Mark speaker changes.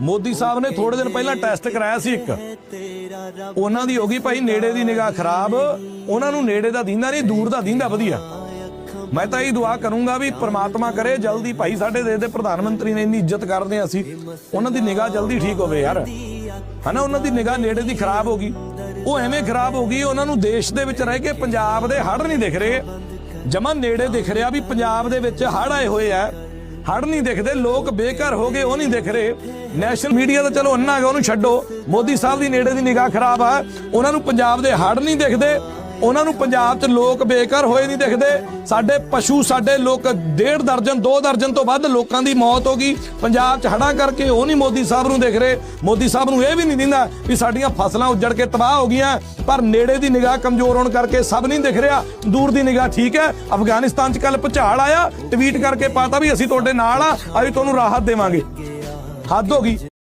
Speaker 1: ਮੋਦੀ ਸਾਹਿਬ ਨੇ ਥੋੜੇ ਦਿਨ ਪਹਿਲਾਂ ਟੈਸਟ ਕਰਾਇਆ ਸੀ ਇੱਕ। ਉਹਨਾਂ ਦੀ ਹੋ ਗਈ ਭਾਈ ਨੇੜੇ ਦੀ ਨਿਗਾਹ ਖਰਾਬ। ਉਹਨਾਂ ਨੂੰ ਨੇੜੇ ਦਾ ਦੀਂਦਾ ਨਹੀਂ ਦੂਰ ਦਾ ਦੀਂਦਾ ਵਧੀਆ। ਮੈਂ ਤਾਂ ਇਹ ਦੁਆ ਕਰੂੰਗਾ ਵੀ ਪ੍ਰਮਾਤਮਾ ਕਰੇ ਜਲਦੀ ਭਾਈ ਸਾਡੇ ਦੇਸ਼ ਦੇ ਪ੍ਰਧਾਨ ਮੰਤਰੀ ਨੇ ਇੰਨੀ ਇੱਜ਼ਤ ਕਰਦੇ ਅਸੀਂ। ਉਹਨਾਂ ਦੀ ਨਿਗਾਹ ਜਲਦੀ ਠੀਕ ਹੋਵੇ ਯਾਰ। ਹਨਾ ਉਹਨਾਂ ਦੀ ਨਿਗਾਹ ਨੇੜੇ ਦੀ ਖਰਾਬ ਹੋ ਗਈ। ਉਹ ਐਵੇਂ ਖਰਾਬ ਹੋ ਗਈ ਉਹਨਾਂ ਨੂੰ ਦੇਸ਼ ਦੇ ਵਿੱਚ ਰਹਿ ਕੇ ਪੰਜਾਬ ਦੇ ਹੜ੍ਹ ਨਹੀਂ ਦਿਖ ਰਹੇ। ਜਮਾ ਨੇੜੇ ਦਿਖ ਰਿਹਾ ਵੀ ਪੰਜਾਬ ਦੇ ਵਿੱਚ ਹੜ੍ਹ ਆਏ ਹੋਏ ਆ। ਹੜ ਨਹੀਂ ਦਿਖਦੇ, ਲੋਕ ਬੇਘਰ ਹੋ ਗਏ, ਉਹ ਨਹੀਂ ਦਿਖ ਰਹੇ। ਨੈਸ਼ਨਲ ਮੀਡੀਆ ਤਾਂ ਚਲੋ ਅੰਨਾ ਹੈਗਾ, ਉਹਨੂੰ ਛੱਡੋ। ਮੋਦੀ ਸਾਹਿਬ ਦੀ ਨੇੜੇ ਦੀ ਨਿਗਾਹ ਖਰਾਬ ਆ। ਉਹਨਾਂ ਨੂੰ ਪੰਜਾਬ ਦੇ ਹੜ ਨਹੀਂ ਦਿਖਦੇ। ਉਹਨਾਂ ਨੂੰ ਪੰਜਾਬ 'ਚ ਲੋਕ ਬੇਘਰ ਹੋਏ ਨਹੀਂ ਦਿਖਦੇ। ਸਾਡੇ ਪਸ਼ੂ, ਸਾਡੇ ਲੋਕ ਡੇਢ ਦਰਜਨ, ਦੋ ਦਰਜਨ ਤੋਂ ਵੱਧ ਲੋਕਾਂ ਦੀ ਮੌਤ ਹੋ ਗਈ। ਪੰਜਾਬ 'ਚ ਹੜਾਂ ਕਰਕੇ ਉਹ ਨਹੀਂ ਮੋਦੀ ਸਾਹਿਬ ਨੂੰ ਦੇਖ ਰਹੇ। ਮੋਦੀ ਸਾਹਿਬ ਨੂੰ ਇਹ ਵੀ ਨਹੀਂ ਦਿੰਦਾ ਵੀ ਸਾਡੀਆਂ ਫਸਲਾਂ ਉੱਜੜ ਕੇ ਤਬਾਹ ਹੋ ਗਈਆਂ। ਪਰ ਨੇੜੇ ਦੀ ਨਿਗਾਹ ਕਮਜ਼ੋਰ ਹੋਣ ਕਰਕੇ ਸਭ ਨਹੀਂ ਦਿਖ ਰਿਹਾ। ਦੂਰ ਦੀ ਨਿਗਾਹ ਠੀਕ ਹੈ। ਅਫਗਾਨਿਸਤਾਨ 'ਚ ਕੱਲ ਭੁਚਾਲ ਆਇਆ। ਟਵੀਟ ਕਰਕੇ ਪਾਤਾ ਵੀ ਅਸੀਂ ਤੁਹਾਡੇ ਨਾਲ ਆ। ਅਸੀਂ ਤੁਹਾਨੂੰ ਰਾਹਤ ਦੇਵਾਂਗੇ। ਹੱਦ ਹੋ ਗਈ।